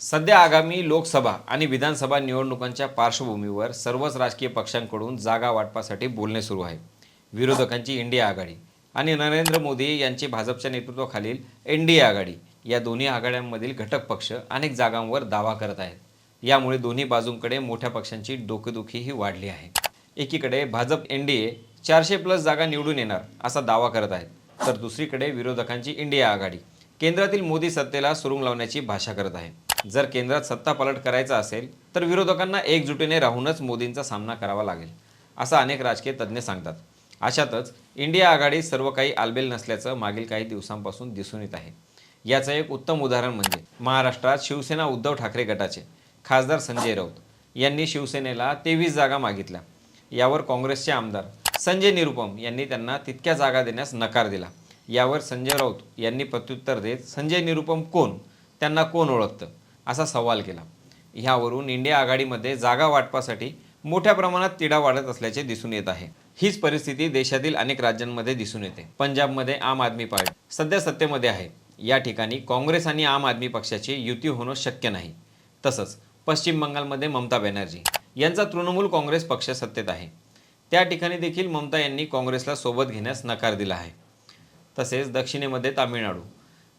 सध्या आगामी लोकसभा आणि विधानसभा निवडणुकांच्या पार्श्वभूमीवर सर्वच राजकीय पक्षांकडून जागा वाटपासाठी बोलणे सुरू आहे. विरोधकांची इंडिया आघाडी आणि नरेंद्र मोदी यांची भाजपच्या नेतृत्वाखालील एन डी ए आघाडी या दोन्ही आघाड्यांमधील घटक पक्ष अनेक जागांवर दावा करत आहेत. यामुळे दोन्ही बाजूंकडे मोठ्या पक्षांची डोकेदुखीही वाढली आहे. एकीकडे भाजप एन डी ए चारशे प्लस जागा निवडून येणार असा दावा करत आहेत तर दुसरीकडे विरोधकांची इंडिया आघाडी केंद्रातील मोदी सत्तेला सुरुंग लावण्याची भाषा करत आहे. जर केंद्रात सत्ता पलट करायचा असेल तर विरोधकांना एकजुटीने राहूनच मोदींचा सामना करावा लागेल असं अनेक राजकीय तज्ज्ञ सांगतात. अशातच इंडिया आघाडी सर्व काही आलबेल नसल्याचं मागील काही दिवसांपासून दिसून येत आहे. याचं एक उत्तम उदाहरण म्हणजे महाराष्ट्रात शिवसेना उद्धव ठाकरे गटाचे खासदार संजय राऊत यांनी शिवसेनेला तेवीस जागा मागितल्या. यावर काँग्रेसचे आमदार संजय निरुपम यांनी त्यांना तितक्या जागा देण्यास नकार दिला. यावर संजय राऊत यांनी प्रत्युत्तर देत संजय निरुपम कोण? त्यांना कोण ओळखतं? असा सवाल केला. ह्यावरून इंडिया आघाडीमध्ये जागा वाटपासाठी मोठ्या प्रमाणात तिढा वाढत असल्याचे दिसून येत आहे. हीच परिस्थिती देशातील अनेक राज्यांमध्ये दिसून येते. पंजाबमध्ये आम आदमी पार्टी सध्या सत्तेमध्ये आहे. या ठिकाणी काँग्रेस आणि आम आदमी पक्षाची युती होणं शक्य नाही. तसंच पश्चिम बंगालमध्ये ममता बॅनर्जी यांचा तृणमूल काँग्रेस पक्ष सत्तेत आहे. त्या ठिकाणी देखील ममता यांनी काँग्रेसला सोबत घेण्यास नकार दिला आहे. तसेच दक्षिणेमध्ये तामिळनाडू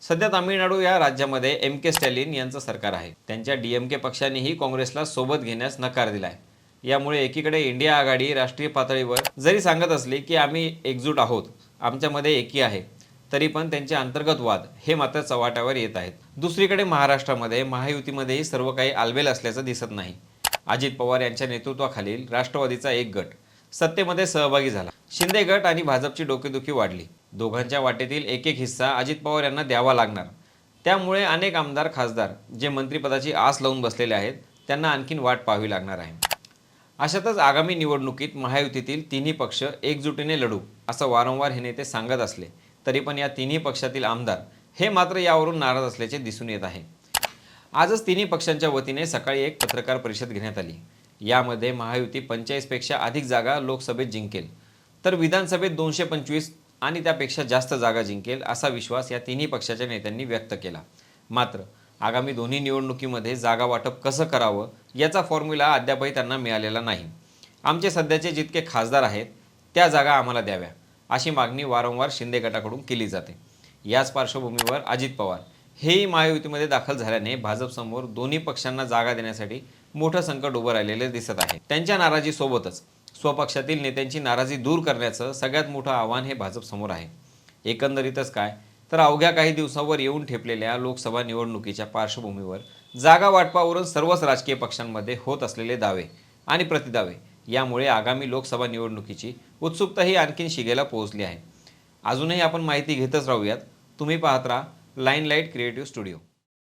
सध्या तामिळनाडू या राज्यामध्ये एम के स्टॅलिन यांचं सरकार आहे. त्यांच्या डी एम के पक्षानेही काँग्रेसला सोबत घेण्यास नकार दिलाय. यामुळे एकीकडे इंडिया आघाडी राष्ट्रीय पातळीवर जरी सांगत असली की आम्ही एकजूट आहोत आमच्यामध्ये एकी आहे तरी पण त्यांचे अंतर्गत वाद हे मात्र चव्हाट्यावर येत आहेत. दुसरीकडे महाराष्ट्रामध्ये महायुतीमध्येही सर्व काही आलबेल असल्याचं दिसत नाही. अजित पवार यांच्या नेतृत्वाखालील राष्ट्रवादीचा एक गट सत्तेमध्ये सहभागी झाला. शिंदे गट आणि भाजपची डोकेदुखी वाढली. दोघांच्या वाटेतील एक एक हिस्सा अजित पवार यांना द्यावा लागणार. त्यामुळे अनेक आमदार खासदार जे मंत्रिपदाची आस लावून बसलेले आहेत त्यांना आणखीन वाट पाहावी लागणार आहे. अशातच आगामी निवडणुकीत महायुतीतील तिन्ही पक्ष एकजुटीने लढू असं वारंवार हे नेते सांगत असले तरी पण या तिन्ही पक्षातील आमदार हे मात्र यावरून नाराज असल्याचे दिसून येत आहे. आजच तिन्ही पक्षांच्या वतीने सकाळी एक पत्रकार परिषद घेण्यात आली. यामध्ये महायुती पंचेचाळीसपेक्षा अधिक जागा लोकसभेत जिंकेल. तर विधानसभेत दोनशे पंचवीस आणि त्यापेक्षा जास्त जागा जिंकेल असा विश्वास या तिन्ही पक्षाच्या नेत्यांनी व्यक्त केला. मात्र आगामी दोन्ही निवडणुकीमध्ये जागा वाटप कसं करावं याचा फॉर्म्युला अद्यापही त्यांना मिळालेला नाही. आमचे सध्याचे जितके खासदार आहेत त्या जागा आम्हाला द्याव्या अशी मागणी वारंवार शिंदे गटाकडून केली जाते. याच पार्श्वभूमीवर अजित पवार हेही महायुतीमध्ये दाखल झाल्याने भाजपसमोर दोन्ही पक्षांना जागा देण्यासाठी मोठं संकट उभं राहिलेले दिसत आहे. त्यांच्या नाराजीसोबतच स्वपक्षातील नेत्यांची नाराजी दूर करण्याचं सगळ्यात मोठं आव्हान हे भाजपसमोर आहे. एकंदरीतच काय? तर अवघ्या काही दिवसावर येऊन ठेपलेल्या लोकसभा निवडणुकीच्या पार्श्वभूमीवर जागा वाटपावरून सर्वच राजकीय पक्षांमध्ये होत असलेले दावे आणि प्रतिदावे यामुळे आगामी लोकसभा निवडणुकीची उत्सुकताही आणखीन शिगेला पोहोचली आहे. अजूनही आपण माहिती घेतच राहूयात. तुम्ही पाहत राहा लाईन लाइट क्रिएटिव्ह स्टुडिओ.